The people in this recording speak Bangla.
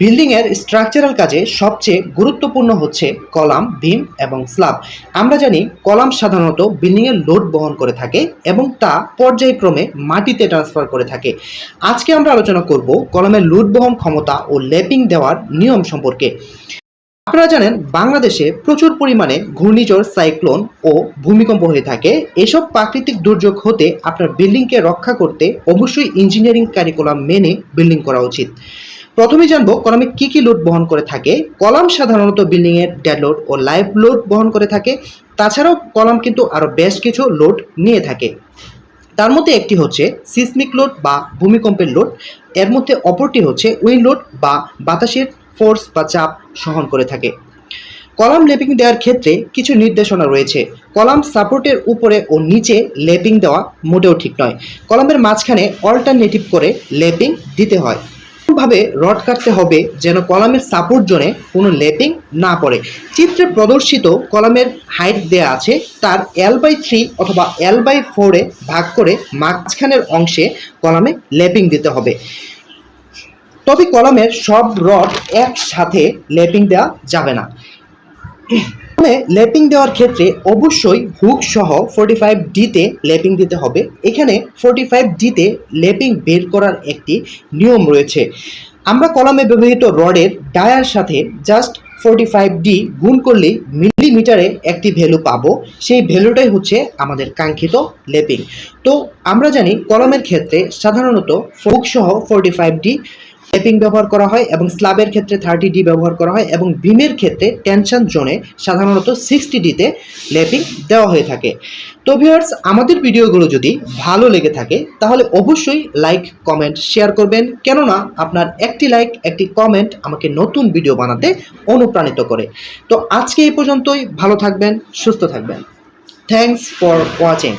বিল্ডিংয়ের স্ট্রাকচারাল কাজে সবচেয়ে গুরুত্বপূর্ণ হচ্ছে কলাম বিম এবং স্ল্যাব আমরা জানি কলাম সাধারণত বিল্ডিংয়ের লোড বহন করে থাকে এবং তা পর্যায়ক্রমে মাটিতে ট্রান্সফার করে থাকে। আজকে আমরা আলোচনা করব কলামের লোড বহন ক্ষমতা ও ল্যাপিং দেওয়ার নিয়ম সম্পর্কে। আপনারা জানেন, বাংলাদেশে প্রচুর পরিমাণে ঘূর্ণিঝড়, সাইক্লোন ও ভূমিকম্প হয়ে থাকে। এসব প্রাকৃতিক দুর্যোগ হতে আপনার বিল্ডিংকে রক্ষা করতে অবশ্যই ইঞ্জিনিয়ারিং কারিকুলাম মেনে বিল্ডিং করা উচিত। প্রথমে জানব, কলামে কি কি লোড বহন করে থাকে। কলাম সাধারণত বিল্ডিং এর ডেড লোড ও লাইভ লোড বহন করে থাকে। তাছাড়াও কলাম কিন্তু আরও বেশ কিছু লোড নিয়ে থাকে। তার মধ্যে একটি হচ্ছে সিসমিক লোড বা ভূমিকম্পের লোড। এর মধ্যে অপরটি হচ্ছে উইন্ড লোড বা বাতাসের ফোর্স বা চাপ সহন করে থাকে। কলাম লেপিং দেওয়ার ক্ষেত্রে কিছু নির্দেশনা রয়েছে। কলাম সাপোর্টের উপরে ও নিচে লেপিং দেওয়া মোটেও ঠিক নয়। কলামের মাঝখানে অল্টারনেটিভ করে লেপিং দিতে হয়। ভাবে রড কাটতে হবে যেন কলামের সাপোর্ট জোনে কোনো লেপিং না পড়ে। চিত্রে প্রদর্শিত কলামের হাইট দেয়া আছে, তার এল বাই থ্রি অথবা এল বাই ফোরে ভাগ করে মাঝখানের অংশে কলামে লেপিং দিতে হবে। তবে কলামের সব রড একসাথে লেপিং দেওয়া যাবে না। লেপিং দেওয়ার ক্ষেত্রে অবশ্যই হুক সহ ফোর্টি ফাইভ ডিতে লেপিং দিতে হবে। এখানে ফোর্টি ফাইভ ডিতে লেপিং বের করার একটি নিয়ম রয়েছে। আমরা কলামে ব্যবহৃত রডের ডায়ার সাথে জাস্ট ফোর্টি ফাইভ ডি গুণ করলেই মিলিমিটারে একটি ভ্যালু পাবো। সেই ভ্যালুটাই হচ্ছে আমাদের কাঙ্ক্ষিত লেপিং। তো আমরা জানি কলমের ক্ষেত্রে সাধারণত হুক সহ ফোর্টি ফাইভ ডি লেপিং ব্যবহার করা হয় এবং স্ল্যাবের ক্ষেত্রে থার্টি ডি ব্যবহার করা হয় এবং বিমের ক্ষেত্রে টেনশন জোনে সাধারণত সিক্সটি ডিতে লেপিং দেওয়া হয়ে থাকে। তো ভিউয়ার্স আমাদের ভিডিওগুলো যদি ভালো লেগে থাকে, তাহলে অবশ্যই লাইক কমেন্ট শেয়ার করবেন। কেননা আপনার একটি লাইক একটি কমেন্ট আমাকে নতুন ভিডিও বানাতে অনুপ্রাণিত করে। তো আজকে এই পর্যন্তই। ভালো থাকবেন, সুস্থ থাকবেন। Thanks for watching